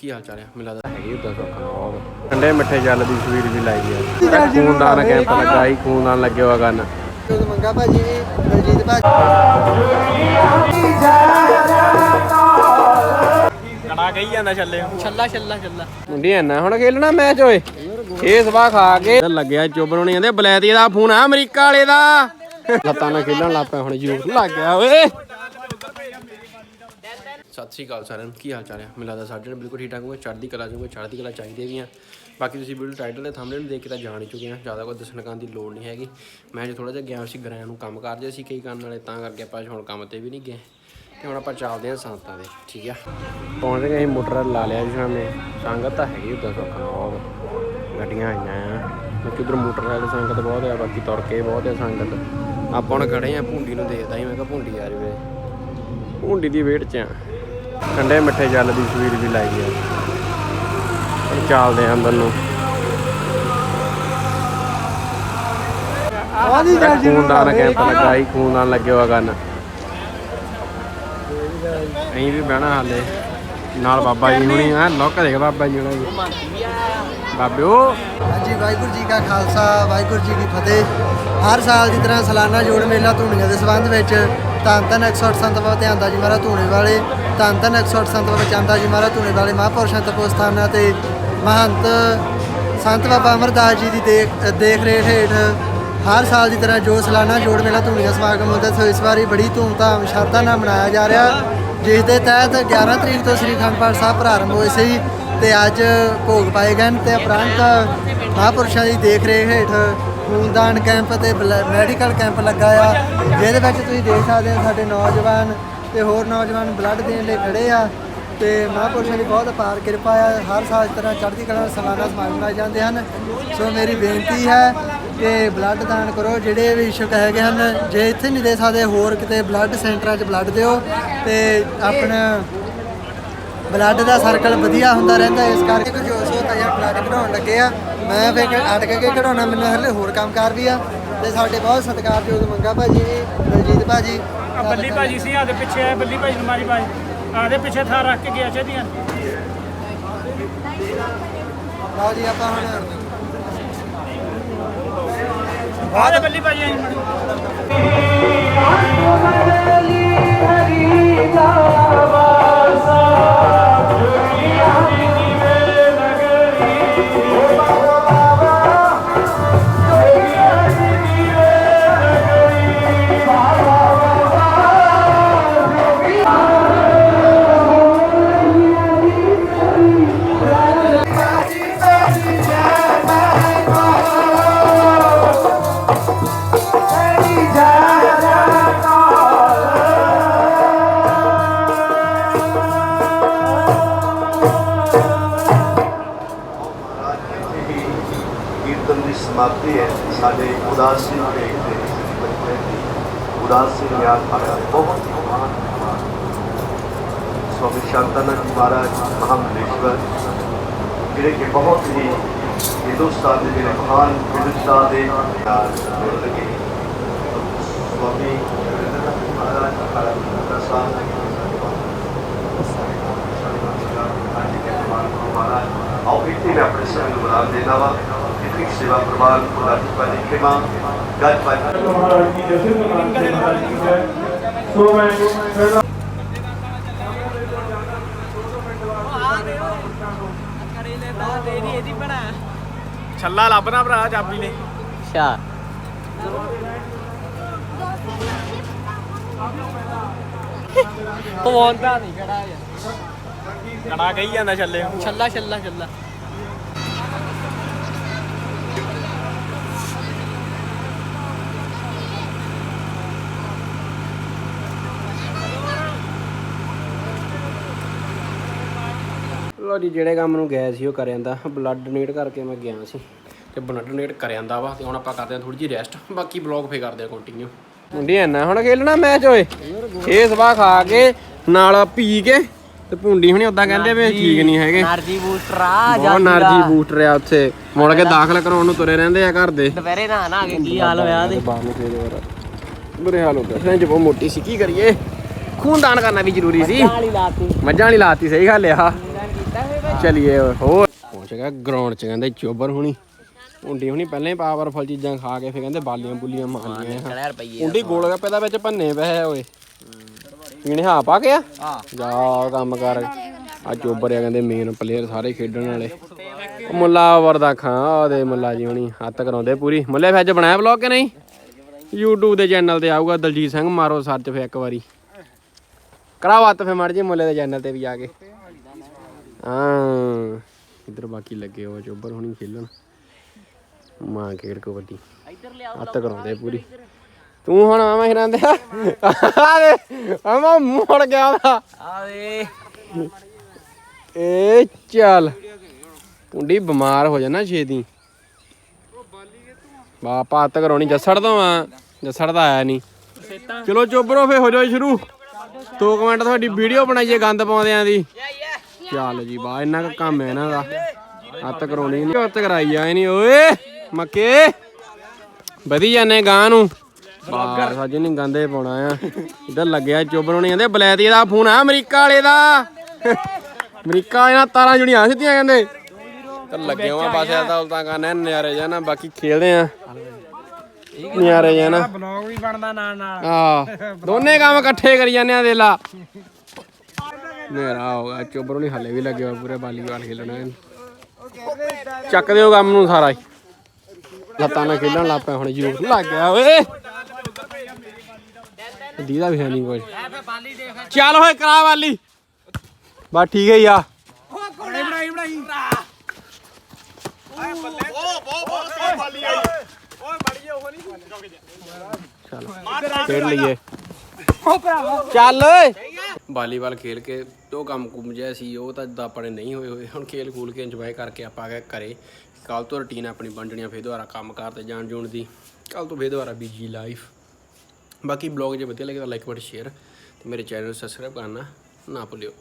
ਕੀ ਹਾਲ ਚਾਲ ਹੈ ਮੈਨੂੰ ਲੱਗਦਾ ਹੈਗੀ ਉਦਾਂ ਸੌਖਾ ਬਹੁਤ ਠੰਡੇ ਮਿੱਠੇ ਜਲ ਦੀ ਸਵੀਰ ਵੀ ਲਾਈ ਹੈ ਖੂਨਦਾਨ ਕੈਂਪ ਲੱਗਾ ਹੀ ਖੂਨਦਾਨ ਲੱਗੇ ਹੋਆ ਕਰਨ। ਜਦੋਂ ਮੰਗਾ ਭਾਜੀ ਦਲਜੀਤ ਭਾਜੀ। ਕੜਾ ਕਹੀ ਜਾਂਦਾ ਛੱਲੇ ਛੱਲਾ ਛੱਲਾ ਛੱਲਾ। ਮੁੰਡੀ ਐਨਾ ਹੁਣ ਖੇਲਣਾ ਮੈਚ ਓਏ। ਇਹ ਸਵਾ ਖਾ ਕੇ। ਲੱਗਿਆ ਚੁੱਬਣ ਹੋਣੀ ਕਹਿੰਦੇ ਬਲੈਤੀ ਦਾ ਫੋਨ ਆ ਅਮਰੀਕਾ ਵਾਲੇ ਦਾ। ਲੱਤਾਂ ਨਾਲ ਖੇਲਣ ਲੱਗ ਪਿਆ ਹੁਣ ਯੂਥ ਲੱਗ ਗਿਆ ਓਏ। ਸਤਿ ਸ਼੍ਰੀ ਅਕਾਲ ਸਾਰਿਆਂ ਨੂੰ। ਕੀ ਹਾਲ ਚਾਲ ਹੈ? ਮੈਨੂੰ ਲੱਗਦਾ ਸਾਡੇ ਨਾਲ ਬਿਲਕੁਲ ਠੀਕ ਠਾਕ ਹੋਵੇ ਚੜ੍ਹਦੀ ਕਲਾ ਚੋਂ ਚੜ੍ਹਦੀ ਕਲਾ ਚਾਹੀਦੀ ਵੀ ਆ ਬਾਕੀ ਤੁਸੀਂ ਵੀਡੀਓ ਟਾਈਟਲ ਦੇ ਥੰਬਨੇਲ ਨੂੰ ਦੇਖ ਕੇ ਤਾਂ ਜਾਣ ਹੀ ਚੁੱਕੇ ਆ। ਜ਼ਿਆਦਾ ਕੋਈ ਦੱਸਣ ਕਰਨ ਦੀ ਲੋੜ ਨਹੀਂ ਹੈਗੀ। ਮੈਂ ਜੇ ਥੋੜਾ ਜਿਹਾ ਗਿਆ ਸੀ ਗਰਾਂ ਨੂੰ ਕੰਮ ਕਰਦੇ ਸੀ ਕਈ ਕਰਨ ਵਾਲੇ, ਤਾਂ ਕਰਕੇ ਆਪਾਂ ਹੁਣ ਕੰਮ ਤੇ ਵੀ ਨਹੀਂ ਗਏ। ਤੇ ਹੁਣ ਆਪਾਂ ਚੱਲਦੇ ਹਾਂ ਸੰਤਾਂ ਦੇ, ਠੀਕ ਆ? ਪਹੁੰਚ ਗਏ ਅਸੀਂ, ਮੋਟਰ ਲਾ ਲਿਆ ਜੀ ਸਾਹਮਣੇ। ਸੰਗਤ ਤਾਂ ਹੈਗੀ ਉਦਾਂ ਸੌਖਾ ਬਹੁਤ ਗੱਡੀਆਂ ਆਈਆਂ ਆ। ਕਿਉਂਕਿ ਉਧਰ ਮੋਟਰ ਵਾਲੇ ਸੰਗਤ ਬਹੁਤ ਆ, ਬਾਕੀ ਤੁਰ ਕੇ ਬਹੁਤ ਆ ਸੰਗਤ। ਆਪਾਂ ਹੁਣ ਖੜੇ ਆ, ਭੁੰਡੀ ਨੂੰ ਦੇਖਦਾ ਹੀ ਮੈਂ ਕਿਹਾ ਭੁੰਡੀ ਆ ਜਾਵੇ। ਭੁੰਡੀ ਦੀ ਵੇਟ 'ਚ ਆ। ਠੰਡੇ ਮਿੱਠੇ ਜਲ ਦੀ ਸਵੀਰ ਵੀ ਲਾਈ ਆ। ਹੁਣ ਚੱਲਦੇ ਆ ਅੰਦਰ ਨੂੰ। ਆਦੀ ਖੂਨਦਾਨ ਕੈਂਪ ਲੱਗਾ ਹੀ ਖੂਨਦਾਨ ਲੱਗੇ ਹੋਆ ਕਰਨ। ਅਸੀਂ ਵੀ ਬਹਿਣਾ ਹਾਲੇ। ਨਾਲ ਬਾਬਾ ਜੀ ਹੁਣੀ ਆ। ਲੁੱਕ ਦੇਖ ਬਾਬਾ ਜੀ ਹੁਣੀ। ਬਾਬਿਓ। ਹਾਂਜੀ ਵਾਹਿਗੁਰੂ ਜੀ ਕਾ ਖਾਲਸਾ ਵਾਹਿਗੁਰੂ ਜੀ ਕੀ ਫਤਿਹ। ਹਰ ਸਾਲ ਦੀ ਤਰ੍ਹਾਂ ਸਾਲਾਨਾ ਜੋੜ ਮੇਲਾ ਧੂਣੀਆਂ ਦੇ ਸੰਬੰਧ ਵਿੱਚ ਧੰਨ ਧੰਨ 108 ਸੰਤ ਬਾਬਾ ਧਿਆਨ ਦਾ ਜੀ ਮਹਾਰਾਜ ਧੂਣੇ ਵਾਲੇ ਧੰਨ ਧੰਨ 108 ਸੰਤ ਬਾਬਾ ਚੰਦਾ ਜੀ ਮਹਾਰਾਜ ਧੂਣੇ ਵਾਲੇ ਮਹਾਂਪੁਰਸ਼ਾਂ ਤਪੋਸਥਾਨਾਂ ਤੇ ਮਹੰਤ ਸੰਤ ਬਾਬਾ ਅਮਰਦਾਸ ਜੀ ਦੀ ਦੇਖ ਦੇਖ ਰੇਖ ਹੇਠ ਹਰ ਸਾਲ ਦੀ ਤਰ੍ਹਾਂ ਜੋ ਸਾਲਾਨਾ ਜੋੜ ਮੇਲਾ ਧੂਣੀਆਂ ਸਮਾਗਮ ਹੁੰਦਾ ਸੋ ਇਸ ਵਾਰੀ ਬੜੀ ਧੂਮਧਾਮ ਸ਼ਰਧਾ ਨਾਲ ਮਨਾਇਆ ਜਾ ਰਿਹਾ, ਜਿਸ ਦੇ ਤਹਿਤ 11 ਤਰੀਕ ਤੋਂ ਸ੍ਰੀ ਅਖੰਡ ਪਾਠ ਸਾਹਿਬ ਪ੍ਰਾਰੰਭ ਹੋਏ ਸੀ ਤੇ ਅੱਜ ਭੋਗ ਪਾਏ ਗਏ ਨੇ ਤੇ ਉਪਰੰਤ ਮਹਾਂਪੁਰਸ਼ਾਂ ਦੀ ਦੇਖ ਰੇਖ ਹੇਠ ਖੂਨਦਾਨ ਕੈਂਪ ਤੇ ਬਲ- ਮੈਡੀਕਲ ਕੈਂਪ ਲੱਗਾ ਆ, ਜਿਹਦੇ ਵਿੱਚ ਤੁਸੀਂ ਦੇਖ ਸਕਦੇ ਹੋ ਸਾਡੇ ਨੌਜਵਾਨ ਤੇ ਹੋਰ ਨੌਜਵਾਨ ਬਲੱਡ ਦੇਣ ਲਈ ਖੜੇ ਆ ਤੇ ਮਹਾਂਪੁਰਸ਼ਾਂ ਦੀ ਬਹੁਤ ਅਪਾਰ ਕਿਰਪਾ ਆ, ਹਰ ਸਾਲ ਇਸ ਤਰ੍ਹਾਂ ਚੜ੍ਹਦੀ ਕਲਾ ਨਾਲ ਸਾਲਾਨਾ ਸਮਾਗਮ ਮਨਾਏ ਜਾਂਦੇ ਹਨ। ਸੋ ਮੇਰੀ ਬੇਨਤੀ ਹੈ ਕਿ ਬਲੱਡ ਦਾਨ ਕਰੋ, ਜਿਹੜੇ ਵੀ ਇਛੁਕ ਹੈਗੇ ਹਨ, ਜੇ ਇੱਥੇ ਨਹੀਂ ਦੇ ਸਕਦੇ, ਹੋਰ ਕਿਤੇ ਬਲੱਡ ਸੈਂਟਰਾਂ 'ਚ ਬਲੱਡ ਦਿਓ ਤੇ ਆਪਣਾ ਬਲੱਡ ਦਾ ਸਰਕਲ ਵਧੀਆ ਹੁੰਦਾ ਰਹਿੰਦਾ, ਇਸ ਕਰਕੇ ਕੁਝ ਉਸ ਹੁੰਦਾ ਜਾਂ ਬਲੱਡ ਕਢਾਉਣ ਲੱਗੇ ਆ। ਮੈਂ ਫਿਰ ਅਟਕ ਕੇ ਕਢਾਉਣਾ ਮੈਨੂੰ ਹਲੇ ਹੋਰ ਕੰਮਕਾਰ ਵੀ ਆ ਤੇ ਸਾਡੇ ਬਹੁਤ ਸਤਿਕਾਰਯੋਗ ਮੰਗਾ ਭਾਜੀ ਦਲਜੀਤ ਭਾਜੀ। ਬੱਲੀ ਭਾਜੀ ਸੀ ਆਦੇ ਪਿੱਛੇ ਆਏ ਬੱਲੀ ਭਾਜੀ ਨੂੰ ਮਾਰੀ ਭਾਜੀ ਆਦੇ ਪਿੱਛੇ ਥਾਂ ਰੱਖ ਕੇ ਗਿਆ ਚਾਹੀਦੀਆਂ ਲਓ ਜੀ ਆਪਾਂ ਹੁਣ ਆਦੇ ਬੱਲੀ ਭਾਜੀ ਆਈ ਮੜੀ। ਕੀਰਤਨ ਦੀ ਸਮਾਪਤੀ ਹੈ। ਸਾਡੇ ਉਦਾਸੀ ਵੇਖ ਦੇ ਬੱਚੇ ਦੀ ਉਦਾਸੀ ਯਾਦ ਆਇਆ ਬਹੁਤ ਹੀ ਮਹਾਨ ਸਵਾਮੀ ਸ਼ਾਂਤਾਨੰਦ ਮਹਾਰਾਜ ਮਹਾਮਲੇਸ਼ਵਰ ਜਿਹੜੇ ਕਿ ਬਹੁਤ ਹੀ ਹਿੰਦੁਸਤਾਨ ਦੇ ਜਿਹੜੇ ਮਹਾਨ ਹਿੰਦੁਸਤਾਨ ਦੇ ਨਾਲ ਜੁੜ ਲਗੇ। ਸਵਾਮੀ ਰਵਿੰਦਰਨਾਥ ਮਹਾਰਾਜ ਮਹਾਰਾਜ ਪ੍ਰਸਾਦ ਮਹਾਰਾਜ। ਆਓ ਇੱਥੇ ਮੈਂ ਆਪਣੇ ਸਮੇਂ ਨੂੰ ਬਣਾ ਦੇਣਾ ਵਾ। ਇਤਨੀ ਸੇਵਾ ਪ੍ਰਵਾਨ ਖੁਦਾ ਦੀ ਪਾਣੀ ਖਿਮਾ ਗੱਜ ਪਾਈ ਮਹਾਰਾਜ ਕੀ ਜਸ਼ਨ ਮਹਾਰਾਜ ਜੀ ਕੀ ਜੈ ਸੋ ਮੈਂ ਪਹਿਲਾਂ ਛੱਲਾ ਲੱਭਣਾ ਭਰਾ ਚਾਬੀ ਨੇ ਅੱਛਾ। ਪਵਾਉਂਦਾ ਨਹੀਂ ਖੜਾ ਯਾਰ ਕੜਾ ਕਹੀ ਜਾਂਦਾ ਛੱਲੇ ਛੱਲਾ ਛੱਲਾ ਛੱਲਾ। ਚਲੋ ਜੀ ਜਿਹੜੇ ਕੰਮ ਨੂੰ ਗਿਆ ਸੀ ਉਹ ਕਰ ਜਾਂਦਾ। ਬਲੱਡ ਡੋਨੇਟ ਕਰਕੇ ਮੈਂ ਗਿਆ ਸੀ। ਤੇ ਬਲੱਡ ਡੋਨੇਟ ਕਰ ਜਾਂਦਾ ਵਾ ਤੇ ਹੁਣ ਆਪਾਂ ਕਰਦੇ ਆ ਥੋੜੀ ਜਿਹੀ ਰੈਸਟ ਬਾਕੀ ਬਲੌਗ ਫੇ ਕਰਦੇ ਆ ਕੰਟੀਨਿਊ ਮੁੰਡਿਆਂ ਨਾ ਹੁਣ ਖੇਲਣਾ ਮੈਚ ਓਏ। ਇਹ ਸਵਾ ਖਾ ਕੇ ਨਾਲ ਪੀ ਕੇ ਤੇ ਭੁੰਡੀ ਹੁਣੇ ਉਦਾਂ ਕਹਿੰਦੇ ਵੀ ਠੀਕ ਨਹੀਂ ਹੈਗੇ। એનર્ਜੀ ਬੂਸਟਰ ਆ ਜਾਂ એનર્ਜੀ ਬੂਸਟਰ ਆ ਉੱਥੇ। ਮੁੜ ਕੇ ਦਾਖਲ ਕਰਾਉਣ ਨੂੰ ਤੁਰੇ ਰਹਿੰਦੇ ਆ ਘਰ ਦੇ। ਦੁਪਹਿਰੇ ਨਾ ਨਾ ਕੇ ਕੀ ਹਾਲ ਹੋਇਆ ਤੇ। ਬੁਰੇ ਹਾਲ ਹੋ ਗਿਆ ਫ੍ਰੈਂਚ ਬਹੁਤ ਮੋਟੀ ਸੀ। ਕੀ ਕਰੀਏ? ਖੂਨਦਾਨ ਕਰਨਾ ਵੀ ਜ਼ਰੂਰੀ ਸੀ। ਮੱਝਾਂ ਵਾਲੀ ਲਾਤੀ ਸਹੀ ਗੱਲ ਆ। ਚਲਿਏ ਹੋਰ। ਪਹੁੰਚ ਗਿਆ ਗਰਾਊਂਡ 'ਚ ਕਹਿੰਦੇ ਚੋਬਰ ਹੁਣੀ। ਹੁੰਡੀ ਹੁਣੀ ਪਹਿਲਾਂ ਹੀ ਪਾਵਰਫੁਲ ਚੀਜ਼ਾਂ ਖਾ ਕੇ ਫਿਰ ਕਹਿੰਦੇ ਬਾਲੀਆਂ ਬੁਲੀਆਂ ਮਾਰਨੀਆਂ ਕੜਿਆ ਰੁਪਈਏ ਹੁੰਡੀ ਗੋਲ ਗੱਪੇ ਦਾ ਵਿੱਚ ਭੰਨੇ ਪਏ ਓਏ। ਪੀਣੇ ਹਾਂ ਪਾ ਗਿਆ? ਹਾਂ। ਜਾ ਕੰਮ ਕਰ। ਆ ਚੋਬਰ ਆ ਕਹਿੰਦੇ ਮੇਨ ਪਲੇਅਰ ਸਾਰੇ ਖੇਡਣ ਵਾਲੇ। ਮੁੱਲਾ ਵਰਦਾ ਖਾਂ ਉਹਦੇ ਮੁੱਲਾ ਜੀ ਹੁਣੀ ਹੱਥ ਕਰਾਉਂਦੇ ਪੂਰੀ। ਮੁੱਲੇ ਫੈਜ ਬਣਾਇਆ ਵਲੌਗ ਕਿ ਨਹੀਂ? YouTube ਦੇ ਚੈਨਲ ਤੇ ਆਊਗਾ ਦਲਜੀਤ ਸਿੰਘ ਮਾਰੋ ਸਰਚ ਫੇ ਇੱਕ ਵਾਰੀ। ਕਰਾਓ ਹੱਥ ਫੇ ਮੜ ਜੇ ਮੁੱਲੇ ਦੇ ਚੈਨਲ ਤੇ ਵੀ ਆ ਕੇ। ਹਾਂ। ਇਧਰ ਬਾਕੀ ਲੱਗੇ ਹੋ ਚੋਬਰ ਹੁਣੀ ਖੇਲਣ। ਮਾਂ ਖੇਡ ਕਬੱਡੀ। ਹੱਥ ਕਰਾਉਂਦੇ ਪੂਰੀ। ਤੂੰ ਹੁਣ ਆਵਾਂ ਹਿਰਾਂ ਦੇ ਆਵੇ ਆਵਾਂ ਮੁੜ ਗਿਆ ਉਹਦਾ ਆਵੇ। ਏ ਚੱਲ। ਪੁੰਡੀ ਬਿਮਾਰ ਹੋ ਜਾਣਾ ਛੇਤੀ। ਬਾਪਾ ਹੱਥ ਕਰਾਉਣੀ ਜੱਸੜ ਤੋਂ ਆ। ਜੱਸੜ ਦਾ ਆਇਆ ਨਹੀਂ। ਚਲੋ ਚੋਬਰੋ ਫੇ ਹੋ ਜਾਓ ਸ਼ੁਰੂ। ਦੋ ਕੁ ਮਿੰਟ ਤੁਹਾਡੀ ਵੀਡੀਓ ਬਣਾਈਏ ਗੰਦ ਪਾਉਂਦਿਆਂ ਦੀ। ਚੱਲ ਜੀ ਬਾ ਇੰਨਾ ਕੁ ਕੰਮ ਹੈ ਇਹਨਾਂ ਦਾ। ਹੱਥ ਕਰਾਉਣੀ ਨਹੀਂ ਹੱਥ ਕਰਾਈ ਆਏ ਨਹੀਂ ਓਏ ਮੱਕੇ। ਵਧੀ ਜਾਂਦੇ ਗਾਂ ਨੂੰ। ਬਾਹਰ ਸਾਜੇ ਨਹੀਂ ਗੰਦੇ ਪਾਉਣਾ ਆ। ਇਧਰ ਲੱਗਿਆ ਚੋਬਰੋ ਨਹੀਂ ਕਹਿੰਦੇ ਬਲੈਤੀ ਦਾ ਫੋਨ ਆ ਅਮਰੀਕਾ ਵਾਲੇ ਦਾ। ਅਮਰੀਕਾ ਇਹਨਾਂ ਤਾਰਾਂ ਜੁੜੀਆਂ ਸਿੱਧੀਆਂ ਕਹਿੰਦੇ। ਤੇ ਲੱਗੇ ਹੋਆ ਬਸ ਤਾਂ ਉਲਟਾ ਕਰਨਾ ਨਜ਼ਾਰੇ ਜਾਣਾ ਬਾਕੀ ਖੇਲਦੇ ਆ। ਨਜ਼ਾਰੇ ਜਾਣਾ ਬਲੌਗ ਵੀ ਬਣਦਾ ਨਾਲ ਨਾਲ। ਆ ਦੋਨੇ ਕੰਮ ਇਕੱਠੇ ਕਰੀ ਜਾਂਦੇ ਆ ਦੇਲਾ ਮੇਰਾ ਹੋਗਾ ਚੋਬਰੋ ਨਹੀਂ ਹੱਲੇ ਵੀ ਲੱਗੇ ਹੋਏ ਪੂਰੇ ਵਾਲੀਬਾਲ ਖੇਲਣਾ ਇਹਨੇ। ਚੱਕ ਦਿਓ ਕੰਮ ਨੂੰ ਸਾਰਾ ਹੀ। ਲੱਤਾਂ ਨਾਲ ਖੇਲਣ ਲੱਗ ਪਿਆ ਹੁਣ ਯੂਥ ਲੱਗ ਗਿਆ ਓਏ। ਦੀਦਾ ਵੀ ਹੈ ਨਹੀਂ ਕੁਝ ਚੱਲ ਹੋਏ ਕਰਾ ਵਾਲੀ। ਬਸ ਠੀਕ ਹੈ ਹੀ ਆ। ਬਣਾਈ ਬਣਾਈ ਚੱਲ, ਖੇਡ ਲਈਏ। ਚੱਲ ਓਏ। ਵਾਲੀਬਾਲ ਖੇਲ ਕੇ ਉਹ ਕੰਮ ਕੁੰਮ ਜਿਹਾ ਸੀ, ਉਹ ਤਾਂ ਜਿੱਦਾਂ ਆਪਣੇ ਨਹੀਂ ਹੋਏ ਹੋਏ, ਹੁਣ ਖੇਲ ਖੂਲ ਕੇ ਇੰਜੋਏ ਕਰਕੇ ਆਪਾਂ ਗਏ ਘਰੇ। ਕੱਲ ਤੋਂ ਰੁਟੀਨ ਆਪਣੀ ਬਣ ਜਣੀ ਆ ਫੇਰ ਦੁਬਾਰਾ ਕੰਮ ਕਾਰ ਤੇ ਜਾਣ ਜੂਣ ਦੀ। ਕੱਲ ਤੋਂ ਫੇਰ ਦੁਬਾਰਾ ਬੀਜੀ ਲਾਈਫ ਬਾਕੀ ਬਲੌਗ ਜੇ ਵਧੀਆ ਲੱਗੇ ਤਾਂ ਲਾਈਕ ਬਟ ਸ਼ੇਅਰ ਤੇ ਮੇਰੇ ਚੈਨਲ ਨੂੰ ਸਬਸਕ੍ਰਾਈਬ ਕਰਨਾ ਨਾ ਭੁੱਲਿਓ।